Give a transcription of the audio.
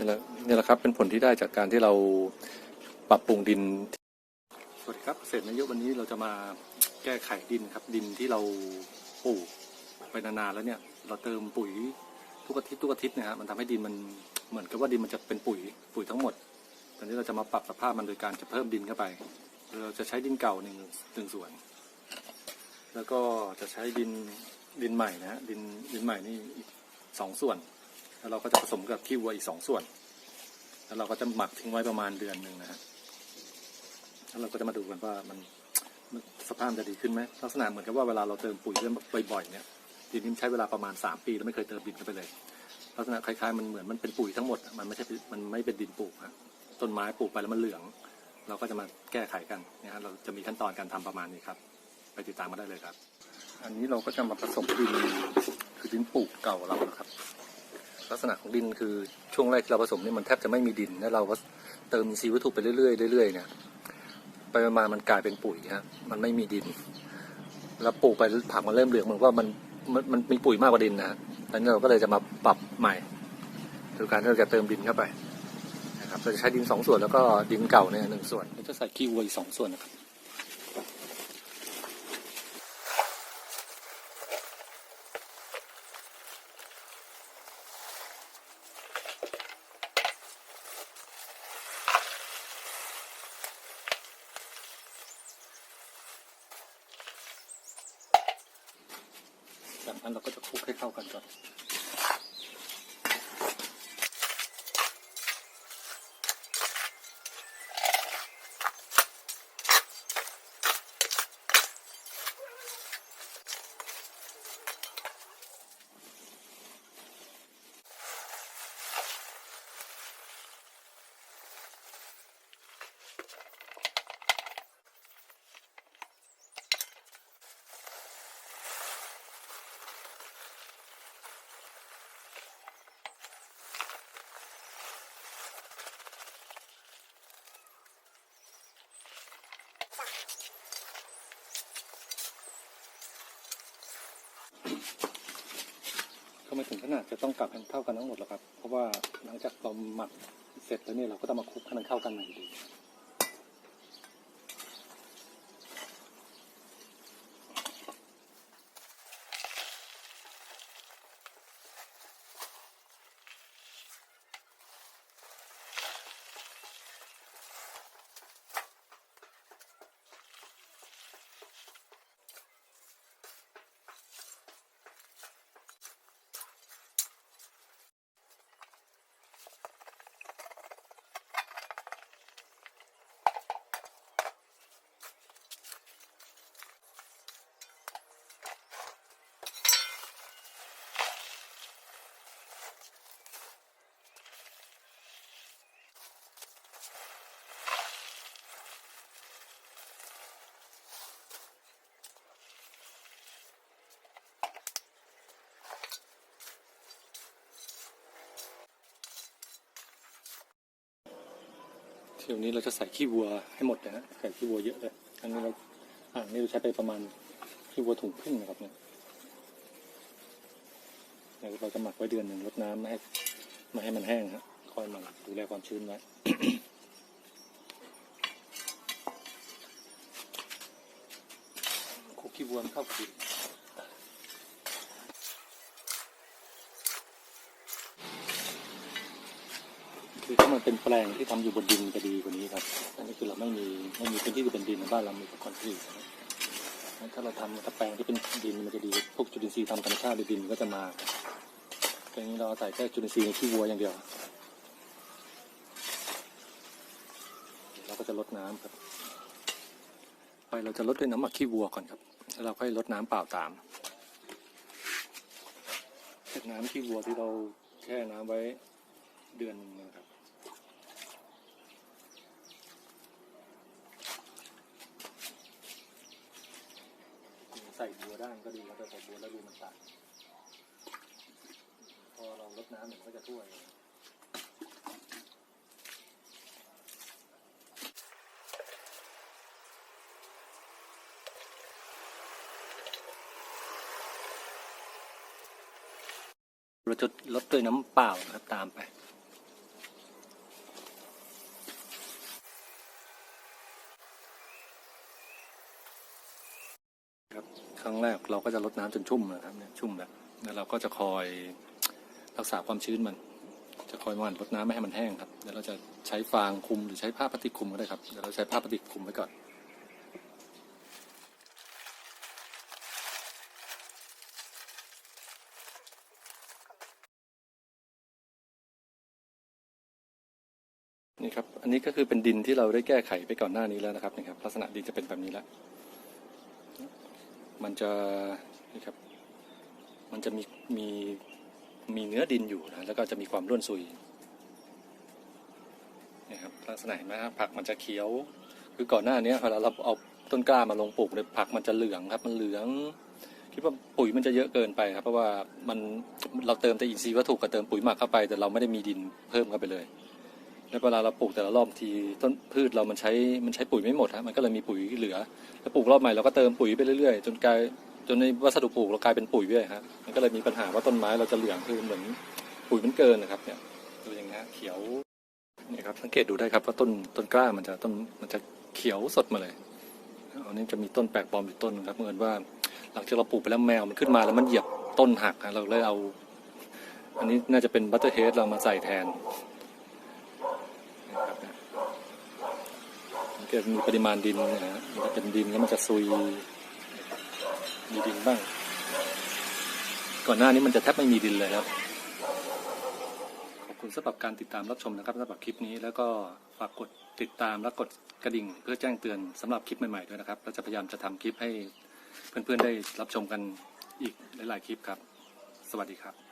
นี่แหละนี่แหละครับเป็นผลที่ได้จากการที่เราปรับปรุงดิน สวัสดีครับเกษตรนายกวันนี้เราจะมาแก้ไขดินครับ ดินที่เราปลูกไปนานๆแล้วเนี่ย เราเติมปุ๋ยทุกอาทิตย์ทุกอาทิตย์นะฮะมันทำให้ดินมันเหมือนกับว่าดินมันจะเป็นปุ๋ยปุ๋ยทั้งหมด ตอนนี้เราจะมาปรับสภาพมันโดยการจะเพิ่มดินเข้าไป เราจะใช้ดินเก่าหนึ่งหนึ่งส่วน แล้วก็จะใช้ดินดินใหม่นะฮะดินดินใหม่นี่สองส่วน แล้วเราก็จะผสมกับขี้วัวอีกสองส่วน แล้วเราก็จะหมักทิ้งไว้ประมาณเดือนหนึ่งนะฮะแล้วเราก็จะมาดูกันว่ามันสภาพจะดีขึ้นไหมลักษณะเหมือนกับว่าเวลาเราเติมปุ๋ยเรื่อยบ่อยๆเนี่ยดินนี้ใช้เวลาประมาณสามปีแล้วไม่เคยเติมดินเข้าไปเลย ลักษณะคล้ายๆมันเหมือนมันเป็นปุ๋ยทั้งหมด มันไม่ใช่มันไม่เป็นดินปลูกฮะต้นไม้ปลูกไปแล้วมันเหลือง เราก็จะมาแก้ไขกันนะฮะเราจะมีขั้นตอนการทำประมาณนี้ครับ ไปติดตามมาได้เลยครับ อันนี้เราก็จะมาผสมดินคือดินปลูกเก่าเรานะครับ ลักษณะของดินคือช่วงแรกที่เราผสมเนี่ยมันแทบจะไม่มีดินแล้วเราก็เติมอินทรีย์วัตถุไปเรื่อยๆเรื่อยๆเนี่ยไปมามันกลายเป็นปุ๋ยฮะมันไม่มีดิน แล้วปลูกไปผักมันเริ่มเหลืองเหมือนว่ามันมันมันมีปุ๋ยมากกว่าดินนะฮะดังนั้นเราก็เลยจะมาปรับใหม่โดยการที่เราจะเติมดินเข้าไปนะครับเราจะใช้ดินสองส่วนแล้วก็ดินเก่าเนี่ยหนึ่งส่วนเราจะใส่ขี้วัวอีกสองส่วนนะครับ นั้นเราก็จะคลุกให้เข้ากันก่อน ก็ไม่ถึงขนาดจะต้องกลับให้เท่ากันทั้งหมดหรอกครับ เพราะว่าหลังจากเราหมักเสร็จแล้วเนี่ยเราก็ต้องมาคลุกให้มันเข้ากันใหม่ดี เที่ยวนี้เราจะใส่ขี้วัวให้หมดเลยนะใส่ขี้วัวเยอะเลยอันนี้เราอ่างนี้เราใช้ไปประมาณขี้วัวถุงครึ่งนะครับเนี่ยเดี๋ยวเราจะหมักไว้เดือนหนึ่งรดน้ำไม่ให้ไม่ให้มันแห้งฮะคอยหมันดูแลความชื้นไว้คุกขี้วัวเข้ากิน คือถ้ามันเป็นแปลงที่ทำอยู่บนดินจะดีกว่านี้ครับอันนี้คือเราไม่มีไม่มีพื้นที่ที่เป็นดินบ้านเรามีแต่คอนกรีตนั้นถ้าเราทำกับแปลงที่เป็นดินมันจะดี พวกจุลินทรีย์ทำธรรมชาติในดินก็จะมาครับแต่อันนี้เราใส่แค่จุลินทรีย์ในขี้วัวอย่างเดียว เราก็จะลดน้ำครับ ไปเราจะลดด้วยน้ำหมักขี้วัวก่อนครับแล้วเราค่อยลดน้ำเปล่าตามจากน้ำขี้วัวที่เราแช่น้ำไว้เดือนหนึงนะครับ ใส่บัวได้ก็ดีแล้วแต่ใส่บัวแล้วดูมันตัดพอเราลดน้ำมันก็จะทั่วเองเราจะลดด้วยน้ำเปล่านะครับตามไป ครั้งแรกเราก็จะลดน้ำจนชุ่มนะครับเนี่ยชุ่มแล้วแล้วเราก็จะคอยรักษาความชื้นมัน จะคอยหว่านลดน้ำไม่ให้มันแห้งครับเดี๋ยวเราจะใช้ฟางคุมหรือใช้ผ้าพลาสติกคุมก็ได้ครับเดี๋ยวเราใช้ผ้าพลาสติกคุมไว้ก่อนนี่ครับ อันนี้ก็คือเป็นดินที่เราได้แก้ไขไปก่อนหน้านี้แล้วนะครับนี่ครับ ลักษณะดินจะเป็นแบบนี้แล้ว มันจะนี่ครับมันจะมีมีมีเนื้อดินอยู่นะแล้วก็จะมีความร่วนซุยนี่ครับลักษณะเห็นไหมครับผักมันจะเขียว คือก่อนหน้านี้เวลาเราเอาต้นกล้ามาลงปลูกเนี่ยผักมันจะเหลืองครับมันเหลือง คิดว่าปุ๋ยมันจะเยอะเกินไปครับ เพราะว่ามันเราเติมแต่อินทรีย์วัตถุกับเติมปุ๋ยหมักเข้าไป แต่เราไม่ได้มีดินเพิ่มเข้าไปเลย แล้วเวลาเราปลูกแต่ละรอบทีต้นพืชเรามันใช้มันใช้ปุ๋ยไม่หมดฮะมันก็เลยมีปุ๋ยเหลือ แล้วปลูกรอบใหม่เราก็เติมปุ๋ยไปเรื่อยๆ จนกลายจนในวัสดุปลูกเรากลายเป็นปุ๋ยไปเลยฮะมันก็เลยมีปัญหาว่าต้นไม้เราจะเหลืองคือเหมือนปุ๋ยมันเกินนะครับเนี่ยดูอย่างเงี้ยเขียวเนี่ยครับสังเกตดูได้ครับว่าต้นต้นกล้ามันจะต้นมันจะเขียวสดมาเลยอันนี้จะมีต้นแปลกปลอมอยู่ต้นครับเหมือนว่า หลังจากเราปลูกไปแล้วแมวมันขึ้นมาแล้วมันเหยียบต้นหักเราเลยเอา อันนี้น่าจะเป็นบัตเตอร์เฮดเรามาใส่แทน นะครับเนี่ยมัน ก็มีปริมาณดินนะฮะมันเป็นดินแล้วมันจะซุย มีดินบ้าง ก่อนหน้านี้มันจะแทบไม่มีดินเลยครับ ขอบคุณสำหรับการติดตามรับชมนะครับสำหรับคลิปนี้ แล้วก็ฝากกดติดตามและกดกระดิ่ง เพื่อแจ้งเตือนสำหรับคลิปใหม่ๆด้วยนะครับเราจะพยายามจะทำคลิปให้เพื่อนๆได้รับชมกันอีกหลายๆคลิปครับ สวัสดีครับ